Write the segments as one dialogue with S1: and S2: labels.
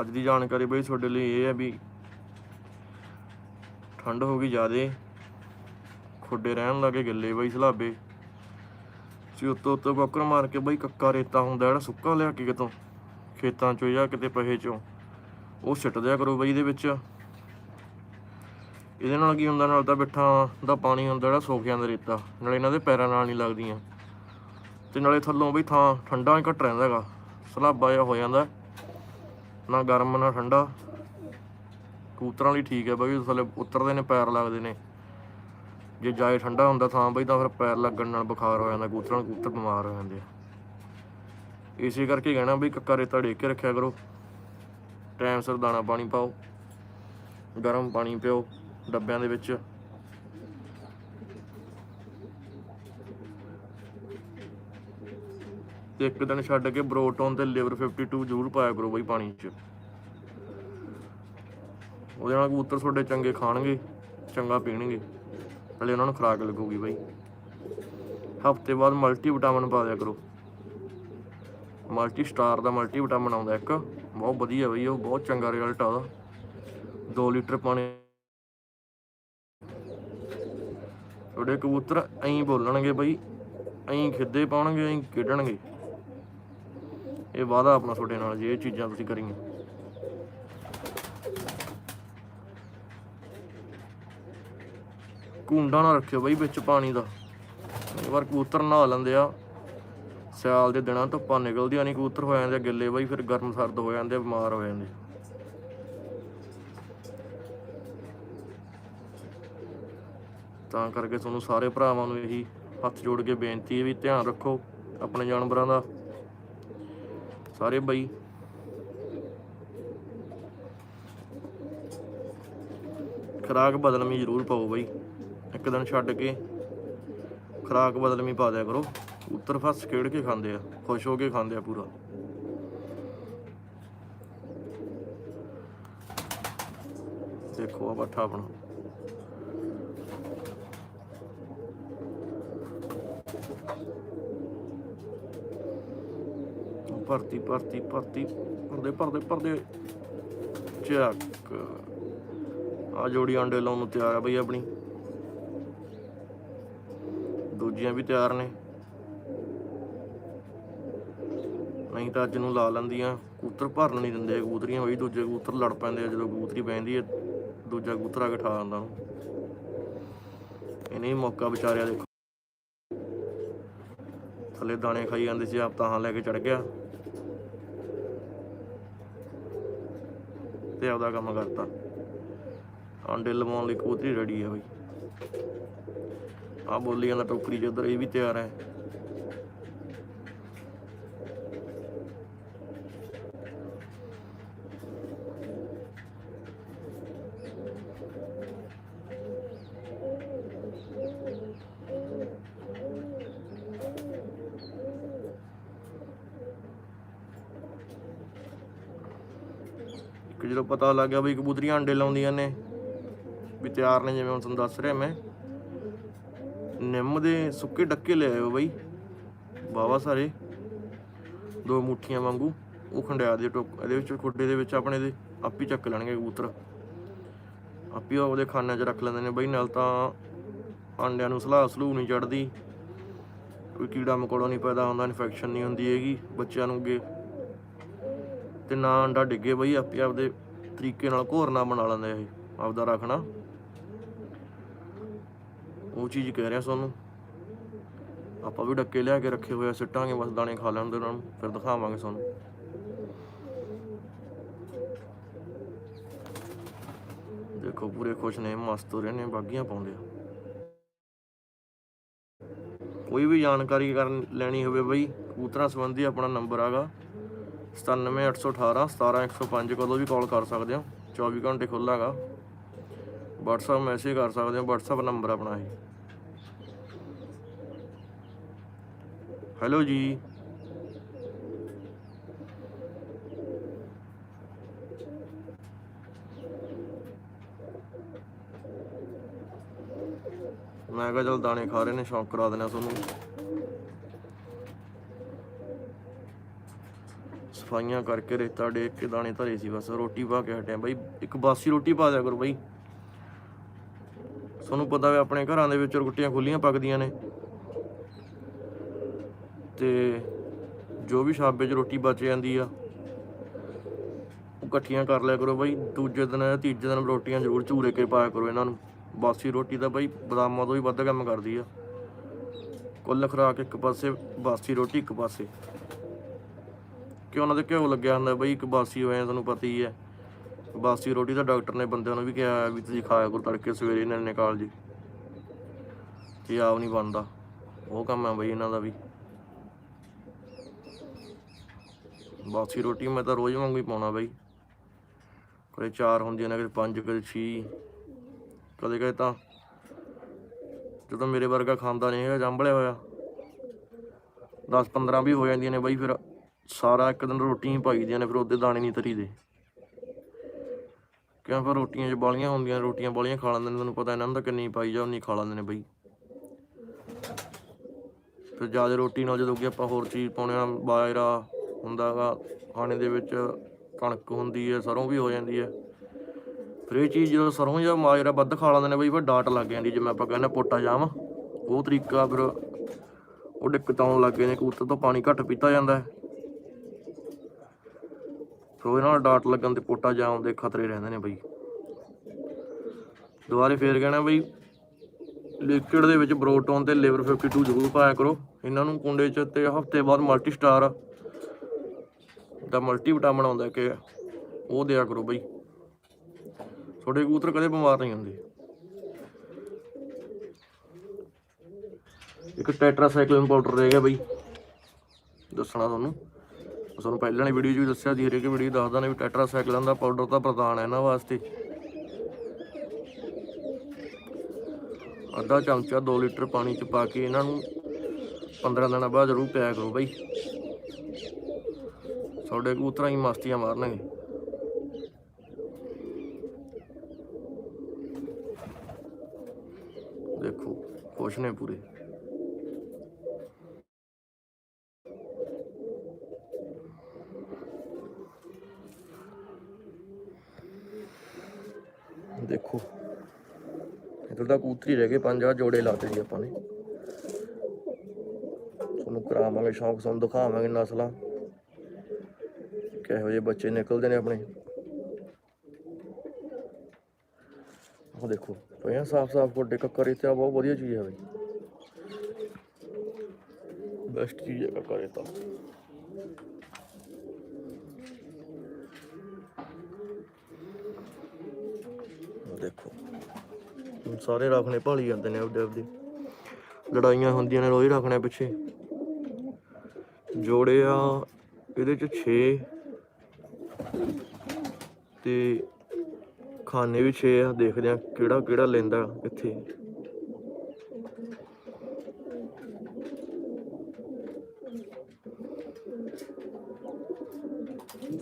S1: ਅੱਜ ਦੀ ਜਾਣਕਾਰੀ ਬਈ ਤੁਹਾਡੇ ਲਈ ਇਹ ਹੈ ਵੀ ਠੰਡ ਹੋ ਗਈ ਜ਼ਿਆਦੇ। ਖੁੱਡੇ ਰਹਿਣ ਲੱਗੇ ਗਿੱਲੇ ਬਈ ਸਲਾਬੇ। ਸੀ ਉੱਤੋਂ ਉੱਤੋਂ ਬੱਕਰ ਮਾਰ ਕੇ ਬਈ ਕੱਕਾ ਰੇਤਾ ਹੁੰਦਾ ਜਿਹੜਾ ਸੁੱਕਾ ਲਿਆ ਕੇ ਕਿਤੋਂ, ਖੇਤਾਂ ਚੋਂ ਜਾਂ ਕਿਤੇ ਪਹੇ ਚੋਂ, ਉਹ ਸਿੱਟ ਦਿਆ ਕਰੋ ਬਈ ਇਹਦੇ ਵਿੱਚ। ਇਹਦੇ ਨਾਲ ਕੀ ਹੁੰਦਾ, ਨਾਲ ਤਾਂ ਬਿੱਠਾਂ ਦਾ ਪਾਣੀ ਹੁੰਦਾ ਜਿਹੜਾ ਸੋਖ ਜਾਂਦਾ ਰੇਤਾ, ਨਾਲੇ ਇਹਨਾਂ ਦੇ ਪੈਰਾਂ ਨਾਲ ਨਹੀਂ ਲੱਗਦੀਆਂ। ਤੇ ਨਾਲੇ ਥੱਲੋਂ ਬਈ ਥਾਂ ਠੰਡਾ ਘੱਟ ਰਹਿੰਦਾ ਹੈਗਾ, ਸਲਾਬਾ ਜਿਹਾ ਹੋ ਜਾਂਦਾ। ਨਾ ਗਰਮ, ਨਾ ਠੰਡਾ। ਕਬੂਤਰਾਂ ਲਈ ਠੀਕ ਹੈ ਬਈ ਥੱਲੇ ਉਤਰਦੇ ਨੇ, ਪੈਰ ਲੱਗਦੇ ਨੇ। ਜੇ ਜਾਏ ਠੰਡਾ ਹੁੰਦਾ ਥਾਂ ਬਈ, ਤਾਂ ਫਿਰ ਪੈਰ ਲੱਗਣ ਨਾਲ ਬੁਖਾਰ ਹੋ ਜਾਂਦਾ, ਕਬੂਤਰਾਂ ਨੂੰ ਕਬੂਤਰ ਬਿਮਾਰ ਹੋ ਜਾਂਦੇ ਆ। ਇਸੇ ਕਰਕੇ ਕਹਿਣਾ ਬਈ ਕੱਕਾ ਰੇਤਾ ਢੇਕ ਕੇ ਰੱਖਿਆ ਕਰੋ। ਟਾਈਮ ਸਿਰ ਦਾਣਾ ਪਾਣੀ ਪਾਓ, ਗਰਮ ਪਾਣੀ ਪਿਓ ਡੱਬਿਆਂ ਦੇ ਵਿੱਚ। ਤੇ ਇੱਕ ਦਿਨ ਛੱਡ ਕੇ ਬਰੋਟੋਨ ਤੇ ਲਿਵਰ 52 ਜ਼ਰੂਰ ਪਾਇਆ ਕਰੋ ਬਈ ਪਾਣੀ 'ਚ। ਉਹਦੇ ਨਾਲ ਕਬੂਤਰ ਤੁਹਾਡੇ ਚੰਗੇ ਖਾਣਗੇ, ਚੰਗਾ ਪੀਣਗੇ। ਨਾਲੇ ਉਹਨਾਂ ਨੂੰ ਖੁਰਾਕ ਲੱਗੂਗੀ ਬਈ। ਹਫ਼ਤੇ ਬਾਅਦ ਮਲਟੀ ਵਿਟਾਮਿਨ ਪਾ ਦਿਆ ਕਰੋ। ਮਲਟੀ ਸਟਾਰ ਦਾ ਮਲਟੀ ਵਿਟਾਮਿਨ ਆਉਂਦਾ ਇੱਕ। ਬਹੁਤ ਵਧੀਆ ਬਈ, ਉਹ ਬਹੁਤ ਚੰਗਾ ਰਿਜ਼ਲਟ ਆ ਉਹਦਾ। 2 ਲੀਟਰ ਪਾਣੀ। ਤੁਹਾਡੇ ਕਬੂਤਰ ਐਂ ਬੋਲਣਗੇ ਬਈ, ਐਂ ਖਿੱਦੇ ਪਾਉਣਗੇ, ਐਂ ਖੇਡਣਗੇ। ਇਹ ਵਾਦਾ ਆਪਣਾ ਤੁਹਾਡੇ ਨਾਲ ਜੇ ਇਹ ਚੀਜ਼ਾਂ ਤੁਸੀਂ ਕਰੀਆਂ। ਕੁੰਡਾ ਨਾ ਰੱਖਿਓ ਬਈ ਵਿੱਚ ਪਾਣੀ ਦਾ। ਕਈ ਵਾਰ ਕਬੂਤਰ ਨਹਾ ਲੈਂਦੇ ਆ। ਸਿਆਲ ਦੇ ਦਿਨਾਂ ਧੁੱਪਾਂ ਨਿਕਲਦੀਆਂ ਨਹੀਂ ਕਬੂਤਰ ਹੋ ਜਾਂਦੇ ਗਿੱਲੇ ਬਈ ਫਿਰ ਗਰਮ ਸਰਦ ਹੋ ਜਾਂਦੇ ਆ, ਬਿਮਾਰ ਹੋ ਜਾਂਦੇ। ਤਾਂ ਕਰਕੇ ਤੁਹਾਨੂੰ ਸਾਰੇ ਭਰਾਵਾਂ ਨੂੰ ਇਹੀ ਹੱਥ ਜੋੜ ਕੇ ਬੇਨਤੀ ਹੈ ਵੀ ਧਿਆਨ ਰੱਖੋ ਆਪਣੇ ਜਾਨਵਰਾਂ ਦਾ। ਸਾਰੇ ਬਾਈ। ਖਰਾਕ ਬਦਲਮੀ ਜ਼ਰੂਰ ਪਾਓ ਬਈ। ਇੱਕ ਦਿਨ ਛੱਡ ਕੇ ਖਰਾਕ ਬਦਲਮੀ ਪਾ ਦਿਆ ਕਰੋ। ਉੱਤਰ ਫਸ ਖੇਡ ਕੇ ਖਾਂਦੇ ਆ, ਖੁਸ਼ ਹੋ ਕੇ ਖਾਂਦੇ ਆ ਪੂਰਾ। ਦੇਖੋ ਆ ਬੱਠਾ ਆਪਣਾ। ਭਰਤੀ ਭਰਤੀ ਭਰਤੀ। ਭਰਦੇ ਭਰਦੇ ਭਰਦੇ। ਚੱਕ। ਆ ਜੋੜੀ ਆਂਡੇ ਲਾਉਣ ਨੂੰ ਤਿਆਰ ਆ ਬਈ ਆਪਣੀ। ਦੂਜੀਆਂ ਵੀ ਤਿਆਰ ਨੇ। ਨਹੀਂ ਤਾਂ ਅੱਜ ਨੂੰ ਲਾ ਲੈਂਦੀਆਂ। ਕਬੂਤਰ ਭਰਨ ਨਹੀਂ ਦਿੰਦੇ। ਕਬੂਤਰੀਆਂ ਬਈ ਦੂਜੇ ਕਬੂਤਰ ਲੜ ਪੈਂਦੇ ਆ। ਜਦੋਂ ਕਬੂਤਰੀ ਬੈਂਦੀ ਹੈ ਦੂਜਾ ਕਬੂਤਰ ਆ ਕੇ ਠਾ ਆਉਂਦਾ ਉਹਨੂੰ। ਇਹਨੇ ਮੌਕਾ ਵਿਚਾਰਿਆ ਦੇਖੋ। ਥੱਲੇ ਦਾਣੇ ਖਾਈ ਜਾਂਦੇ ਸੀ, ਆਪ ਤਾਂ ਲੈ ਕੇ ਚੜ ਗਿਆ। ਤੇ ਆਪਦਾ ਕੰਮ ਕਰਤਾ। ਆਂਡੇ ਲਵਾਉਣ ਲਈ ਕਬੂਤਰੀ ਰੈਡੀ ਹੈ ਬਈ। ਆ ਬੋਲੀ ਜਾਂਦਾ ਟੋਕਰੀ ਚ, ਉਧਰ ਇਹ ਵੀ ਤਿਆਰ ਹੈ। ਇੱਕ ਜਦੋਂ ਪਤਾ ਲੱਗ ਗਿਆ ਵੀ ਕਬੂਤਰੀਆਂ ਅੰਡੇ ਲਾਉਂਦੀਆਂ ਨੇ, ਵੀ ਤਿਆਰ ਨੇ ਜਿਵੇਂ ਹੁਣ ਤੁਹਾਨੂੰ ਦੱਸ ਰਿਹਾ ਮੈਂ। ਨਿੰਮ ਦੇ ਸੁੱਕੇ ਡੱਕੇ ਲੈ ਆਇਓ ਬਈ। ਬਾਵਾ ਸਾਰੇ। ਦੋ ਮੁੱਠੀਆਂ ਵਾਂਗੂ। ਉਹ ਖੰਡਿਆ ਦੇ ਟੋਕ, ਇਹਦੇ ਵਿੱਚ ਖੁੱਡੇ ਦੇ ਵਿੱਚ ਆਪਣੇ ਦੇ ਆਪ ਹੀ ਚੱਕ ਲੈਣਗੇ ਕਬੂਤਰ। ਆਪੀ ਉਹਦੇ ਖਾਨਿਆਂ 'ਚ ਰੱਖ ਲੈਂਦੇ ਨੇ ਬਈ, ਨਾਲ ਤਾਂ ਆਂਡਿਆਂ ਨੂੰ ਸਲਾਹ ਸਲੂ ਨਹੀਂ ਚੜਦੀ। ਕੋਈ ਕੀੜਾ ਮਕੌੜਾ ਨਹੀਂ ਪੈਦਾ ਹੁੰਦਾ, ਇਨਫੈਕਸ਼ਨ ਨਹੀਂ ਹੁੰਦੀ ਹੈਗੀ। ਬੱਚਿਆਂ ਨੂੰ ਅੱਗੇ ਤੇ ਨਾ ਅੰਡਾ ਡਿੱਗੇ ਬਈ, ਆਪੇ ਆਪਦੇ ਤਰੀਕੇ ਨਾਲ ਘੋਰਨਾ ਬਣਾ ਲੈਂਦੇ ਇਹ, ਆਪਦਾ ਰੱਖਣਾ। ਉਹ ਚੀਜ਼ ਕਹਿ ਰਿਹਾ ਤੁਹਾਨੂੰ ਆਪਾਂ ਵੀ ਡੱਕੇ ਲਿਆ ਕੇ ਰੱਖੇ ਹੋਏ ਆ, ਸਿੱਟਾਂਗੇ, ਬਸ ਦਾਣੇ ਖਾ ਲੈਣ ਦੇ ਉਹਨਾਂ ਨੂੰ, ਫਿਰ ਦਿਖਾਵਾਂਗੇ ਤੁਹਾਨੂੰ ਦੇਖੋ, ਪੂਰੇ ਖੁਸ਼ ਨੇ, ਮਸਤ ਹੋ ਰਹੇ ਨੇ, ਬਾਗੀਆਂ ਪਾਉਂਦੇ ਆ। ਕੋਈ ਵੀ ਜਾਣਕਾਰੀ ਕਰਨ ਲੈਣੀ ਹੋਵੇ ਬਈ, ਕਬੂਤਰਾਂ ਸੰਬੰਧੀ ਆਪਣਾ ਨੰਬਰ ਆਗਾ। 97818 17105 ਕਦੋਂ ਵੀ ਕਾਲ ਕਰ ਸਕਦੇ ਹੋ। 24 ਘੰਟੇ ਖੁੱਲ੍ਹਾ ਹੈਗਾ WhatsApp ਮੈਸੇਜ ਕਰ ਸਕਦੇ ਹੋ। WhatsApp ਨੰਬਰ ਆਪਣਾ ਇਹ। ਹੈਲੋ ਜੀ। ਮੈਂ ਕਿਹਾ ਚਲ ਦਾਣੇ ਖਾ ਰਹੇ ਨੇ, ਸ਼ੌਂਕ ਕਰਾ ਦੇਣਾ ਤੁਹਾਨੂੰ। ਸਫਾਈਆਂ ਕਰਕੇ ਰੇਤਾ ਡੇਕ ਕੇ ਦਾਣੇ ਧਰੇ ਸੀ, ਬਸ ਰੋਟੀ ਪਾ ਕੇ ਹਟਿਆ। ਬਾਈ, ਇੱਕ ਬਾਸੀ ਰੋਟੀ ਪਾ ਦਿਆ ਕਰੋ ਬਾਈ। ਤੁਹਾਨੂੰ ਪਤਾ ਹੈ ਆਪਣੇ ਘਰਾਂ ਦੇ ਵਿੱਚ ਰੋਟੀਆਂ ਖੁੱਲੀਆਂ ਪੱਕਦੀਆਂ ਨੇ। ਤੇ ਜੋ ਵੀ ਛਾਬੇ 'ਚ ਰੋਟੀ ਬਚ ਜਾਂਦੀ ਆ, ਉਹ ਇਕੱਠੀਆਂ ਕਰ ਲਿਆ ਕਰੋ ਬਾਈ। ਦੂਜੇ ਦਿਨ ਜਾਂ ਤੀਜੇ ਦਿਨ ਰੋਟੀਆਂ ਜ਼ਰੂਰ ਝੂਰੇ ਕੇ ਪਾਇਆ ਕਰੋ ਇਹਨਾਂ ਨੂੰ। ਬਾਸੀ ਰੋਟੀ ਤਾਂ ਬਾਈ ਬਦਾਮਾਂ ਤੋਂ ਵੀ ਵੱਧ ਕੰਮ ਕਰਦੀ ਆ। ਕੁੱਲ ਖੁਰਾਕ ਇੱਕ ਪਾਸੇ, ਬਾਸੀ ਰੋਟੀ ਇੱਕ ਪਾਸੇ। ਕਿ ਉਹਨਾਂ ਦੇ ਘਿਓ ਲੱਗਿਆ ਹੁੰਦਾ ਬਈ, ਇੱਕ ਬਾਸੀ ਹੋਇਆ ਤੁਹਾਨੂੰ ਪਤਾ ਹੀ ਹੈ। ਬਾਸੀ ਰੋਟੀ ਤਾਂ ਡਾਕਟਰ ਨੇ ਬੰਦਿਆਂ ਨੂੰ ਵੀ ਕਿਹਾ ਵੀ ਤੁਸੀਂ ਖਾਇਆ ਕਰੋ ਤੜਕੇ, ਸਵੇਰੇ ਇਹਨਾਂ ਨੇ ਕਾਲ ਜੀ। ਤੇ ਆਪ ਨਹੀਂ ਬਣਦਾ। ਉਹ ਕੰਮ ਹੈ ਬਈ ਇਹਨਾਂ ਦਾ ਵੀ। ਬਾਸੀ ਰੋਟੀ ਮੈਂ ਤਾਂ ਰੋਜ਼ ਵਾਂਗੂ ਹੀ ਪਾਉਣਾ ਬਈ। ਕਦੇ ਚਾਰ ਹੁੰਦੀਆਂ ਨੇ, ਕਦੇ ਪੰਜ, ਕਦੇ ਛੇ। ਕਦੇ ਕਦੇ ਤਾਂ ਜਦੋਂ ਮੇਰੇ ਵਰਗਾ ਖਾਂਦਾ ਨਹੀਂ ਹੈਗਾ ਜੰਬਲਿਆ ਹੋਇਆ। 10 15 ਵੀ ਹੋ ਜਾਂਦੀਆਂ ਨੇ ਬਈ ਫਿਰ। ਸਾਰਾ ਇੱਕ ਦਿਨ ਰੋਟੀਆਂ ਹੀ ਪਾਈਦੀਆਂ ਨੇ, ਫਿਰ ਉਹਦੇ ਦਾਣੇ ਨਹੀਂ ਤਰੀਦੇ। ਕਿਉਂ? ਫਿਰ ਰੋਟੀਆਂ 'ਚ ਬਾਲੀਆਂ ਹੁੰਦੀਆਂ, ਰੋਟੀਆਂ ਬਾਲੀਆਂ ਖਾ ਲੈਂਦੇ ਨੇ, ਤੁਹਾਨੂੰ ਪਤਾ ਇਹਨਾਂ ਨੂੰ ਤਾਂ ਕਿੰਨੀ ਪਾਈ ਜਾ, ਉਨੀ ਖਾ ਲੈਂਦੇ ਨੇ ਬਈ। ਫਿਰ ਜ਼ਿਆਦਾ ਰੋਟੀ ਨਾਲ ਜਦੋਂ ਕਿ ਆਪਾਂ ਹੋਰ ਚੀਜ਼ ਪਾਉਣੇ ਆ, ਬਾਜਰਾ ਹੁੰਦਾਗਾ ਖਾਣੇ ਦੇ ਵਿੱਚ ਕਣਕ ਹੁੰਦੀ ਹੈ, ਸਰੋਂ ਵੀ ਹੋ ਜਾਂਦੀ ਹੈ। ਫਿਰ ਇਹ ਚੀਜ਼ ਜਦੋਂ ਸਰੋਂ ਜਾਂ ਮਾਜਰਾ ਵੱਧ ਖਾ ਲੈਂਦੇ ਨੇ ਬਈ, ਫਿਰ ਡਾਟ ਲੱਗ ਜਾਂਦੀ, ਜਿਵੇਂ ਆਪਾਂ ਕਹਿੰਦੇ ਪੋਟਾ ਜਾਮ। ਉਹ ਤਰੀਕਾ ਫਿਰ ਉਹ ਦਿੱਕਤ ਆਉਣ ਲੱਗ ਗਏ ਨੇ, ਕਬੂਤਰ ਤੋਂ ਪਾਣੀ ਘੱਟ ਪੀਤਾ ਜਾਂਦਾ ਹੈ। ਫਿਰ ਉਹਦੇ ਨਾਲ ਡਾਟ ਲੱਗਣ ਤੇ ਪੋਟਾ ਜਾਮ ਦੇ ਖਤਰੇ ਰਹਿੰਦੇ ਨੇ ਬਈ। ਦੁਬਾਰੇ ਫੇਰ ਕਹਿਣਾ ਬਈ, ਲਿਕਵਿਡ ਦੇ ਵਿੱਚ ਬਰੋਟੋਨ ਤੇ ਲਿਵਰ 52 ਜ਼ਰੂਰ ਪਾਇਆ ਕਰੋ। ਇਹਨਾਂ ਨੂੰ ਕੁੰਡੇ ਚ ਤੇ ਹਫ਼ਤੇ ਬਾਅਦ ਮਲਟੀ ਸਟਾਰ ਦਾ ਮਲਟੀ ਵਿਟਾਮਿਨ ਆਉਂਦਾ ਕਿ ਉਹ ਦਿਆ ਕਰੋ ਬਈ। ਤੁਹਾਡੇ ਕਬੂਤਰ ਕਦੇ ਬਿਮਾਰ ਨਹੀਂ ਹੁੰਦੇ। ਇੱਕ ਟੈਟਰਾਸਾਈਕਲਿਨ ਪਾਊਡਰ ਰਹਿ ਗਿਆ ਬਈ। ਦੱਸਣਾ ਤੁਹਾਨੂੰ। ਤੁਹਾਨੂੰ ਪਹਿਲਾਂ ਵਾਲੀ ਵੀਡੀਓ 'ਚ ਵੀ ਦੱਸਿਆ ਸੀ, ਹਰੇਕ ਵੀਡੀਓ ਦੱਸਦਾ ਨੇ ਵੀ ਟੈਟਰਾਸਾਈਕਲਿਨ ਦਾ ਪਾਊਡਰ ਤਾਂ ਪ੍ਰਧਾਨ ਹੈ ਇਹਨਾਂ ਵਾਸਤੇ। ਅੱਧਾ ਚਮਚਾ 2 ਲੀਟਰ ਪਾਣੀ 'ਚ ਪਾ ਕੇ ਇਹਨਾਂ ਨੂੰ 15 ਦਿਨਾਂ ਬਾਅਦ ਜ਼ਰੂਰ ਪਿਆ ਕਰੋ ਬਾਈ। ਸਾਡੇ ਕਬੂਤਰਾਂ ਹੀ ਮਸਤੀਆਂ ਮਾਰਨਗੇ। ਦੇਖੋ, ਖੁਸ਼ ਨੇ ਪੂਰੇ ਦੇਖੋ ਇਧਰ ਦਾ ਕੂਤਰੀ ਰਹਿ ਗਏ, ਪੰਜ ਆ ਜੋੜੇ ਲਾਤੇ ਜੀ ਆਪਾਂ ਨੇ। ਤੁਹਾਨੂੰ ਕਰਾਵਾਂਗੇ ਸ਼ੌਂਕ, ਤੁਹਾਨੂੰ ਦਿਖਾਵਾਂਗੇ ਨਸਲਾਂ। ਕਿਹੋ ਜਿਹੇ ਬੱਚੇ ਨਿਕਲਦੇ ਨੇ ਆਪਣੇ। ਉਹ ਦੇਖੋ ਪਿਆ ਸਾਫ਼ ਸਾਫ਼ ਗੋਡੇ, ਕੱਕਰ ਇੱਥੇ ਆ, ਬਹੁਤ ਵਧੀਆ ਚੀਜ਼ ਹੈ ਬਈ। ਬੈਸਟ ਚੀਜ਼ ਹੈ ਕੱਕਰ ਇਹ ਤਾਂ ਉਹ ਦੇਖੋ ਹੁਣ ਸਾਰੇ ਰੱਖਣੇ ਭਾਲੀ ਜਾਂਦੇ ਨੇ ਆਪਦੇ ਆਪਦੇ। ਲੜਾਈਆਂ ਹੁੰਦੀਆਂ ਨੇ, ਰੋਜ਼ ਰੱਖਣੇ ਪਿੱਛੇ। ਜੋੜੇ ਆ, ਇਹਦੇ ਚ 6 ਤੇ ਖਾਨੇ ਵੀ 6 ਆ, ਦੇਖਦੇ ਆ ਕਿਹੜਾ ਕਿਹੜਾ ਲੈਂਦਾ ਇੱਥੇ।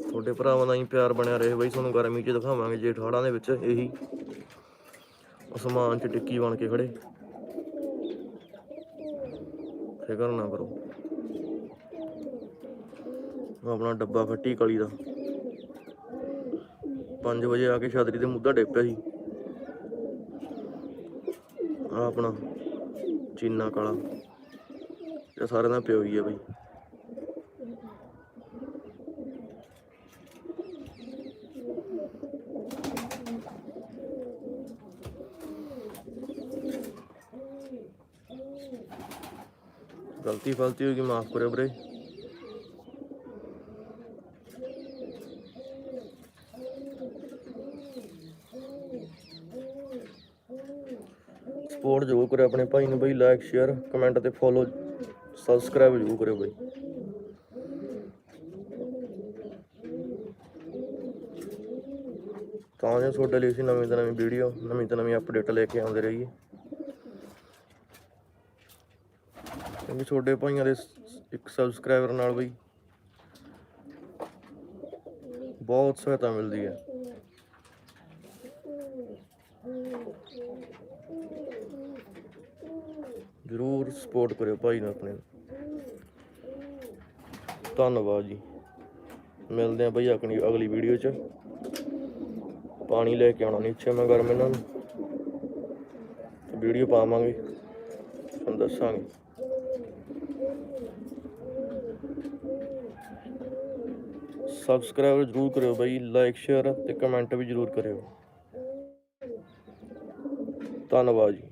S1: ਤੁਹਾਡੇ ਭਰਾਵਾਂ ਦਾ ਹੀ ਪਿਆਰ ਬਣਿਆ ਰਹੇ, ਬਈ ਤੁਹਾਨੂੰ ਗਰਮੀ 'ਚ ਦਿਖਾਵਾਂਗੇ ਜੇ ਠਾੜਾਂ ਦੇ ਵਿੱਚ ਇਹੀ। ਅਸਮਾਨ 'ਚ ਟਿੱਕੀ ਬਣ ਕੇ ਖੜੇ। ਫਿਕਰ ਨਾ ਕਰੋ। ਆਪਣਾ ਡੱਬਾ ਫੱਟੀ ਕਲੀ ਦਾ। 5 ਵਜੇ ਆ ਕੇ ਛਤਰੀ ਤੇ ਮੁੱਦਾ ਡਿੱਗ ਪਿਆ ਸੀ। ਆ ਆਪਣਾ ਚੀਨਾ ਕਾਲਾ। ਇਹ ਸਾਰਿਆਂ ਦਾ ਪਿਓ ਹੀ ਆ ਬਈ। ਗਲਤੀ ਫਲਤੀ ਹੋਈ ਮਾਫ ਕਰਿਓ ਵੀਰੇ। ਸਪੋਰਟ ਜ਼ਰੂਰ ਕਰਿਓ ਆਪਣੇ ਭਾਈ ਨੂੰ ਬਈ ਲਾਈਕ ਸ਼ੇਅਰ ਕਮੈਂਟ ਤੇ ਫੋਲੋ ਸਬਸਕ੍ਰਾਈਬ ਜ਼ਰੂਰ ਕਰਿਓ ਬਈ। ਤਾਂ ਜੋ ਤੁਹਾਡੇ ਲਈ ਅਸੀਂ ਨਵੀਂ ਤੋਂ ਨਵੀਂ ਵੀਡੀਓ ਨਵੀਂ ਤੋਂ ਨਵੀਂ ਅਪਡੇਟ ਲੈ ਕੇ ਆਉਂਦੇ ਰਹੀਏ। ਕਿਉਂਕਿ ਤੁਹਾਡੇ ਭਾਈਆਂ ਦੇ ਇੱਕ ਸਬਸਕ੍ਰਾਈਬਰ ਨਾਲ ਬਈ ਬਹੁਤ ਸਹਾਇਤਾ ਮਿਲਦੀ ਹੈ। ਜ਼ਰੂਰ ਸਪੋਰਟ ਕਰਿਓ ਭਾਈ ਨੂੰ ਆਪਣੇ ਧੰਨਵਾਦ ਜੀ। ਮਿਲਦੇ ਆ ਬਈ ਆਪਣੀ ਅਗਲੀ ਵੀਡੀਓ 'ਚ। ਪਾਣੀ ਲੈ ਕੇ ਆਉਣਾ ਨੀਚੇ ਮੈਂ ਗਰਮ ਇਹਨਾਂ ਨੂੰ। ਵੀਡੀਓ ਪਾਵਾਂਗੇ। ਤੁਹਾਨੂੰ ਦੱਸਾਂਗੇ। ਸਬਸਕ੍ਰਾਈਬ ਜਰੂਰ ਕਰਿਓ ਬਾਈ ਲਾਈਕ ਸ਼ੇਅਰ ਤੇ ਕਮੈਂਟ ਵੀ ਜਰੂਰ ਕਰਿਓ। ਧੰਨਵਾਦ ਜੀ।